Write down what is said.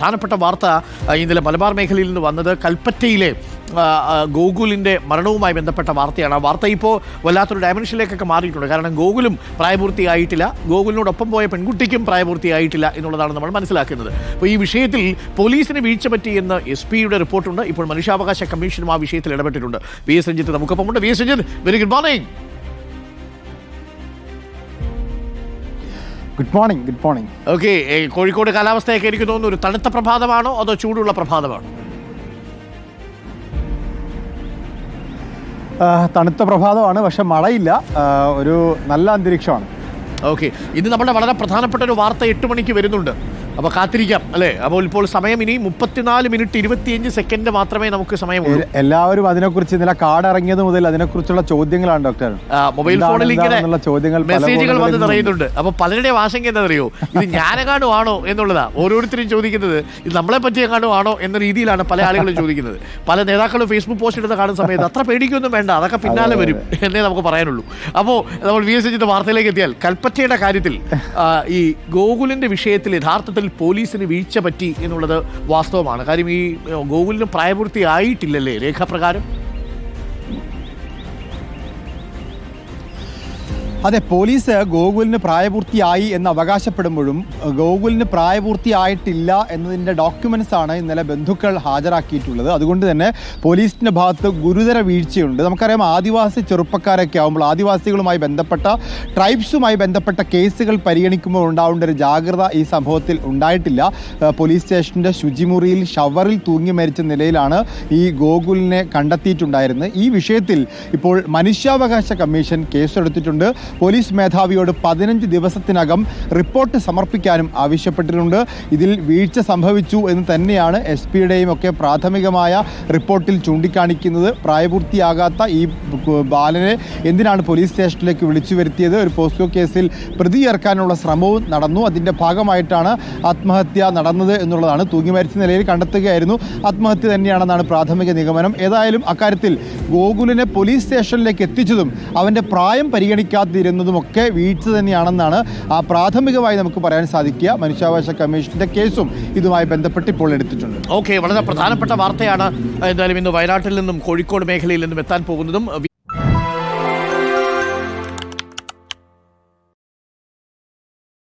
പ്രധാനപ്പെട്ട വാർത്ത ഇന്നലെ മലബാർ മേഖലയിൽ നിന്ന് വന്നത് കൽപ്പറ്റയിലെ ഗോകുലിന്റെ മരണവുമായി ബന്ധപ്പെട്ട വാർത്തയാണ്. ആ വാർത്ത ഇപ്പോൾ വല്ലാത്തൊരു ഡയമെൻഷനിലേക്കൊക്കെ മാറിയിട്ടുണ്ട്. കാരണം ഗോകുലും പ്രായപൂർത്തിയായിട്ടില്ല. ഗോകുലിനോടൊപ്പം പോയ പെൺകുട്ടിക്കും പ്രായപൂർത്തിയായിട്ടില്ല എന്നുള്ളതാണ് നമ്മൾ മനസ്സിലാക്കുന്നത്. അപ്പോൾ ഈ വിഷയത്തിൽ പോലീസിന് വീഴ്ച പറ്റിയെന്ന് എസ് പിയുടെ റിപ്പോർട്ടുണ്ട്. ഇപ്പോൾ മനുഷ്യാവകാശ കമ്മീഷനും ആ വിഷയത്തിൽ ഇടപെട്ടിട്ടുണ്ട്. V S Ranjith നമുക്കൊപ്പമുണ്ട്. V S Ranjith very good morning good morning good morning okay Kozhikode കാലാവസ്ഥയൊക്കെ എനിക്ക് തോന്നുന്നു ഒരു തണുത്ത പ്രഭാതമാണോ അതോ ചൂടുള്ള പ്രഭാതമാണോ? തണുത്ത പ്രഭാതമാണ് പക്ഷെ മഴയില്ല. ഒരു നല്ല അന്തരീക്ഷമാണ്. ഓക്കെ ഇത് നമ്മുടെ വളരെ പ്രധാനപ്പെട്ട ഒരു വാർത്ത എട്ട് മണിക്ക് വരുന്നുണ്ട്. അപ്പോൾ കാത്തിരിക്കാം അല്ലേ? അപ്പോൾ ഇപ്പോൾ സമയം ഇനി മുപ്പത്തിനാല് മിനിറ്റ് ഇരുപത്തിയഞ്ച് സെക്കൻഡ് മാത്രമേ നമുക്ക് സമയമുള്ളൂ എ- എല്ലാവരും അതിനെക്കുറിച്ച് ഇന്നലെ കാർഡ് ഇറങ്ങിയത് മുതൽ അതിനെക്കുറിച്ചുള്ള ചോദ്യങ്ങളാണ് ഡോക്ടർ. മൊബൈൽ ഫോണിൽ ഇങ്ങനെ ചോദ്യങ്ങൾ മെസ്സേജുകൾ വന്ന് നിറയുന്നുണ്ട്. അപ്പോൾ പലരുടെയും ആശങ്ക എന്താണെന്നറിയോ? ഇത് ഞാനെങ്ങാണ്ടും ആണോ എന്നുള്ളതാ. ഓരോരുത്തരും ചോദിക്കുന്നത് ഇത് നമ്മളെ പറ്റി എങ്ങാണ്ടും ആണോ എന്ന രീതിയിലാണ് പല ആളുകളും ചോദിക്കുന്നത്. പല നേതാക്കളും ഫേസ്ബുക്ക് പോസ്റ്റ് എടുത്ത് കാണുന്ന സമയത്ത് അത്ര പേടിക്കൊന്നും വേണ്ട അതൊക്കെ പിന്നാലെ വരും എന്നേ നമുക്ക് പറയാനുള്ളൂ. അപ്പോൾ നമ്മൾ വി എസ് എച്ചിന്റെ വാർത്തയിലേക്ക് എത്തിയാൽ കൽപ്പറ്റയുടെ കാര്യത്തിൽ ഈ ഗോകുലിന്റെ വിഷയത്തിൽ യഥാർത്ഥത്തിൽ പോലീസിന് വീഴ്ച പറ്റി എന്നുള്ളത് വാസ്തവമാണ്. കാര്യം ഈ ഗോകുലിന് പ്രായപൂർത്തിയായിട്ടില്ലല്ലേ രേഖാപ്രകാരം? അതെ പോലീസ് ഗോകുലിന് പ്രായപൂർത്തിയായി എന്ന് അവകാശപ്പെടുമ്പോഴും ഗോകുലിന് പ്രായപൂർത്തിയായിട്ടില്ല എന്നതിന്റെ ഡോക്യുമെൻസ് ആണ് ഇന്നലെ ബന്ധുക്കൾ ഹാജരാക്കിയിട്ടുള്ളത്. അതുകൊണ്ട് തന്നെ പോലീസിന്റെ ഭാഗത്ത് ഗുരുതര വീഴ്ചയുണ്ട്. നമുക്കറിയാം ആദിവാസി ചെറുപ്പക്കാരൊക്കെ ആകുമ്പോൾ ആദിവാസികളുമായി ബന്ധപ്പെട്ട ട്രൈബ്സുമായി ബന്ധപ്പെട്ട കേസുകൾ പരിഗണിക്കുമ്പോൾ ഉണ്ടാവേണ്ട ഒരു ജാഗ്രത ഈ സംഭവത്തിൽ ഉണ്ടായിട്ടില്ല. പോലീസ് സ്റ്റേഷന്റെ ശുചിമുറിയിൽ ഷവറിൽ തൂങ്ങി മരിച്ച നിലയിലാണ് ഈ ഗോകുലിനെ കണ്ടെത്തിയിട്ടുണ്ടായിരുന്നത്. ഈ വിഷയത്തിൽ ഇപ്പോൾ മനുഷ്യാവകാശ കമ്മീഷൻ കേസെടുത്തിട്ടുണ്ട്. പോലീസ് മേധാവിയോട് പതിനഞ്ച് ദിവസത്തിനകം റിപ്പോർട്ട് സമർപ്പിക്കാനും ആവശ്യപ്പെട്ടിട്ടുണ്ട്. ഇതിൽ വീഴ്ച സംഭവിച്ചു എന്ന് തന്നെയാണ് എസ് പിയുടെയും ഒക്കെ പ്രാഥമികമായ റിപ്പോർട്ടിൽ ചൂണ്ടിക്കാണിക്കുന്നത്. പ്രായപൂർത്തിയാകാത്ത ഈ ബാലനെ എന്തിനാണ് പോലീസ് സ്റ്റേഷനിലേക്ക് വിളിച്ചു വരുത്തിയത്? ഒരു പോസ്കോ കേസിൽ പ്രതി ചേർക്കാനുള്ള ശ്രമവും നടന്നു. അതിന്റെ ഭാഗമായിട്ടാണ് ആത്മഹത്യ നടന്നത് എന്നുള്ളതാണ് തൂങ്ങി മരിച്ച നിലയിൽ കണ്ടെത്തുകയായിരുന്നു. ആത്മഹത്യ തന്നെയാണെന്നാണ് പ്രാഥമിക നിഗമനം. ഏതായാലും അക്കാര്യത്തിൽ ഗോകുലിനെ പോലീസ് സ്റ്റേഷനിലേക്ക് എത്തിച്ചതും അവന്റെ പ്രായം പരിഗണിക്കാതിരുന്നതുമൊക്കെ വീഴ്ച തന്നെയാണെന്നാണ് ആ പ്രാഥമികമായി നമുക്ക് പറയാൻ സാധിക്കുക. മനുഷ്യാവകാശ കമ്മീഷന്റെ കേസും ഇതുമായി ബന്ധപ്പെട്ട് ഇപ്പോൾ എടുത്തിട്ടുണ്ട്. ഓക്കെ വളരെ പ്രധാനപ്പെട്ട വാർത്തയാണ്. എന്തായാലും ഇന്ന് വയനാട്ടിൽ നിന്നും കോഴിക്കോട് മേഖലയിൽ നിന്നും എത്താൻ പോകുന്നതും